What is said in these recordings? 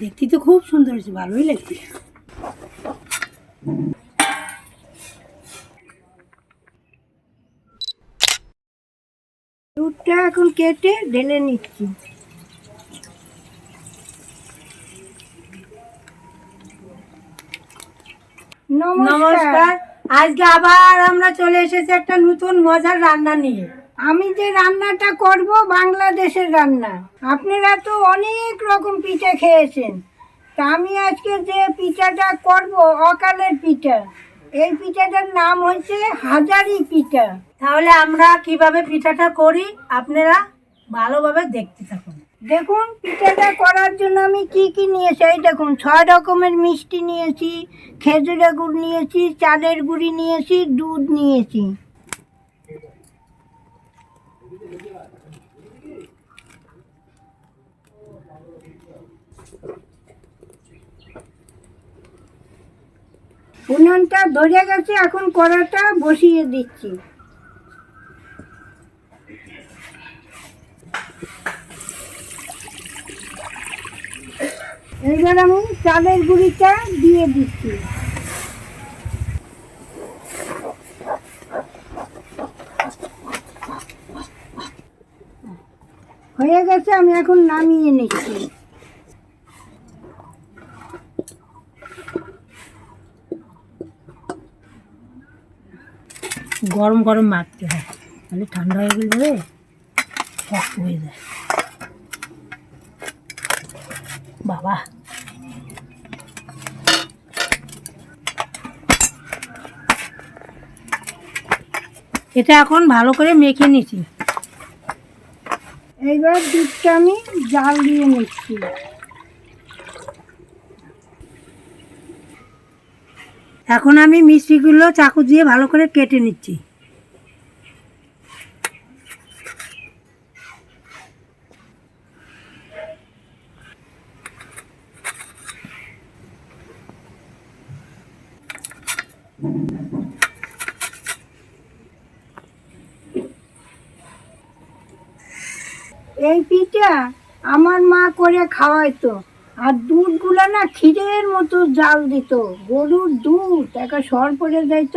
দেখতে তো খুব সুন্দর হয়েছে, ভালোই লাগছে। দুধটা এখন কেটে ঢেলে নিচ্ছি। নমস্কার। আজকে আবার আমরা চলে এসেছি একটা নতুন মজার রান্না নিয়ে। আমি যে রান্নাটা করব বাংলাদেশের রান্না। আপনারা তো অনেক রকম পিঠা খেয়েছেন। তা আমি আজকে যে পিঠাটা করব অকালের পিঠা এই পিঠাটার নাম হচ্ছে হাজারি পিঠা। তাহলে আমরা কীভাবে পিঠাটা করি আপনারা ভালোভাবে দেখতে থাকুন। দেখুন পিঠাটা করার জন্য আমি কি কি নিয়েছি এই দেখুন ছয় রকমের মিষ্টি নিয়েছি খেজুরের গুড় নিয়েছি চালের গুঁড়ি নিয়েছি দুধ নিয়েছি। উনুনটা ধরে গেছে, এখন কড়াটা বসিয়ে দিচ্ছি। এবার আমি চালের গুঁড়িটা দিয়ে দিচ্ছি। হয়ে গেছে, আমি এখন নামিয়ে নিচ্ছি। গরম গরম মাখতে হয়। তাহলে ঠান্ডা হয়ে গেলে শক্ত হয়ে যায়। বাবা। এটা এখন ভালো করে মেখে নিছি। এইবার দুধটা আমি জাল দিয়ে নিচ্ছি। এখন আমি মিষ্টিগুলো চাকু দিয়ে ভালো করে কেটে নিচ্ছি। এই পিঠা আমার মা করে খাওয়াইতো। আর দুধগুলো না ক্ষীরের মতো জাল দিত। গরুর দুধ একটা সর পড়ে যাইত।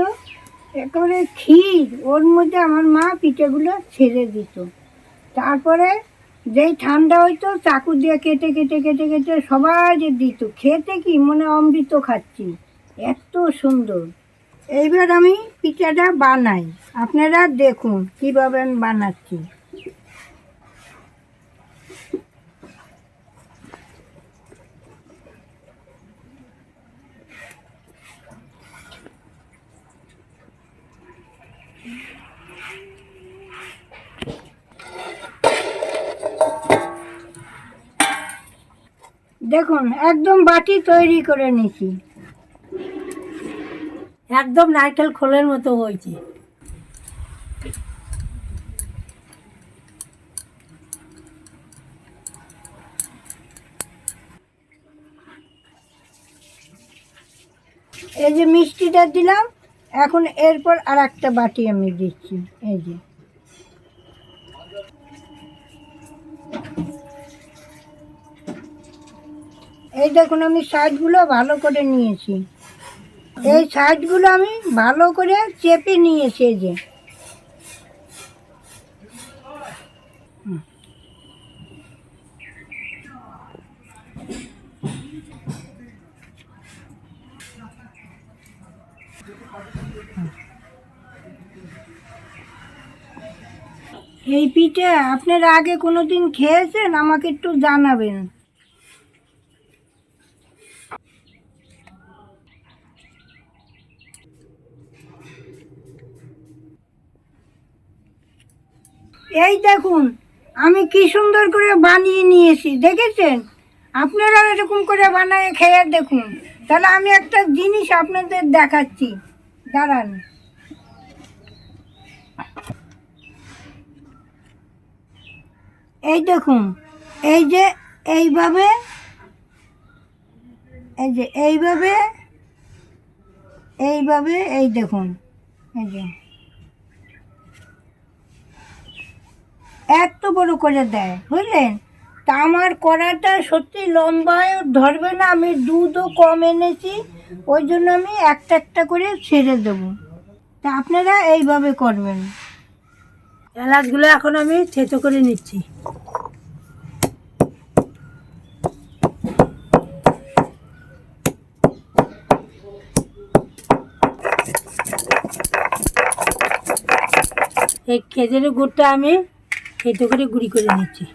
একেবারে ক্ষীর, ওর মধ্যে আমার মা পিঠেগুলো ছেড়ে দিত। তারপরে যেই ঠান্ডা হইতো, চাকু দিয়ে কেটে কেটে কেটে কেটে সবাই যে দিত। খেতে কি মনে অমৃত খাচ্ছি। এত সুন্দর। এইবার আমি পিঠাটা বানাই। আপনারা দেখুন কীভাবে আমি বানাচ্ছি। দেখুন একদম বাটি তৈরি করে নিছি একদম নারকেল খোলের মতো হয়েছে। এই যে মিষ্টিটা দিলাম এখন এরপর আর একটা বাটি আমি দিচ্ছি, এই যে। এই দেখুন, আমি সাইজগুলো ভালো করে নিয়েছি। এই সাইজগুলো আমি ভালো করে চেপে নিয়েছি, এই যে। এই পিঠে আপনারা আগে কোনো দিন খেয়েছেন? আমাকে একটু জানাবেন। এই দেখুন, আমি কি সুন্দর করে বানিয়ে নিয়েছি, দেখেছেন? আপনারা এরকম করে বানিয়ে খেয়ে দেখুন। তাহলে আমি একটা জিনিস আপনাদের দেখাচ্ছি। দাঁড়ান। এই দেখুন, এই যে এইভাবে, এই যে এইভাবে এইভাবে, এই দেখুন, এই যে। এত বড় করে দেয়, বুঝলেন? তা আমার কড়াটা সত্যি লম্বায় ধরবে না, আমি দুধও কম এনেছি, ওই জন্য আমি একটা একটা করে ছেড়ে দেবো। তা আপনারা এইভাবে করবেন। এলাচগুলো এখন আমি থেতো করে নিচ্ছি। এই খেজুরের গুড়টা আমি থেতো করে গুঁড়ি করে নিচ্ছি।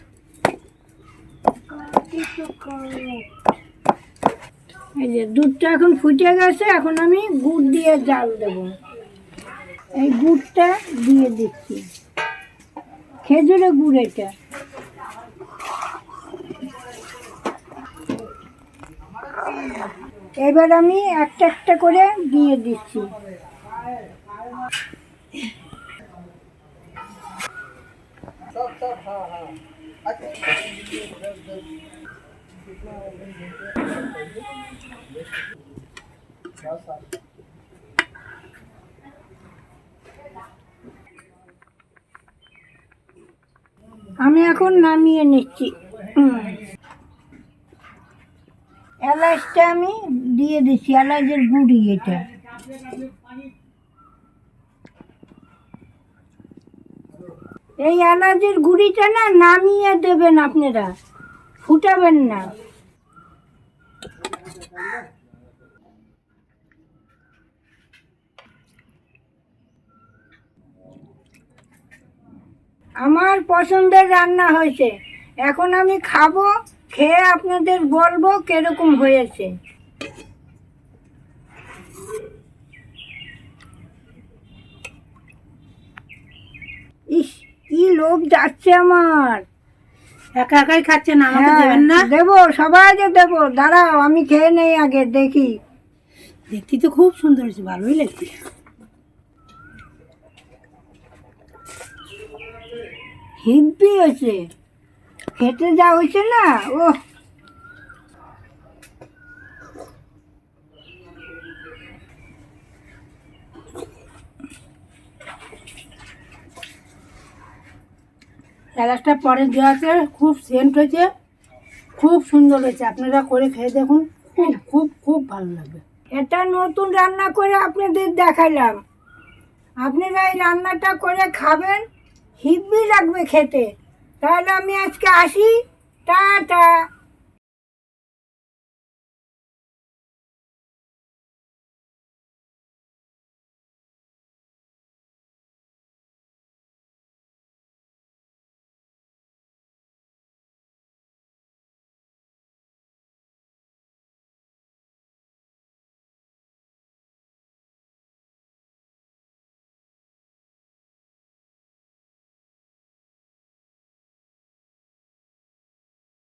এই যে দুধটা এখন ফুটে গেছে, এখন আমি গুড় দিয়ে জাল দেব। এই গুড়টা দিয়ে দিচ্ছি। খেজুরের গুড় এটা। এবার আমি একটা একটা করে দিয়ে দিচ্ছি। আমি এখন নামিয়ে নিচ্ছি। এলাচটা আমি দিয়ে দিচ্ছি, এলাচের গুঁড়ি এটা। এই এলাচের গুঁড়িটা না নামিয়ে দেবেন আপনারা, ফুটাবেন না। আমার পছন্দের রান্না হয়েছে। এখন আমি খাব খেয়ে আপনাদের বলব কীরকম হয়েছে। ইস কি লোভ যাচ্ছে আমার। একা একাই খাচ্ছেন আমাকে হ্যাঁ, দেবেন না? দেবো সবাইকে দেবো। দাঁড়াও আমি খেয়ে নেই আগে দেখি। দেখতে তো খুব সুন্দর হয়েছে ভালোই লাগছে। হিব্বি হয়েছে। খেতে যা হয়েছে না? ও এলাচটা পরে দেওয়াতে খুব সেন্ট হয়েছে খুব সুন্দর হয়েছে। আপনারা করে খেয়ে দেখুন খুব খুব খুব ভালো লাগবে। এটা নতুন রান্না করে আপনাদের দেখালাম। আপনারা এই রান্নাটা করে খাবেন হিব্বি লাগবে খেতে। তাহলে আমি আজকে আসি।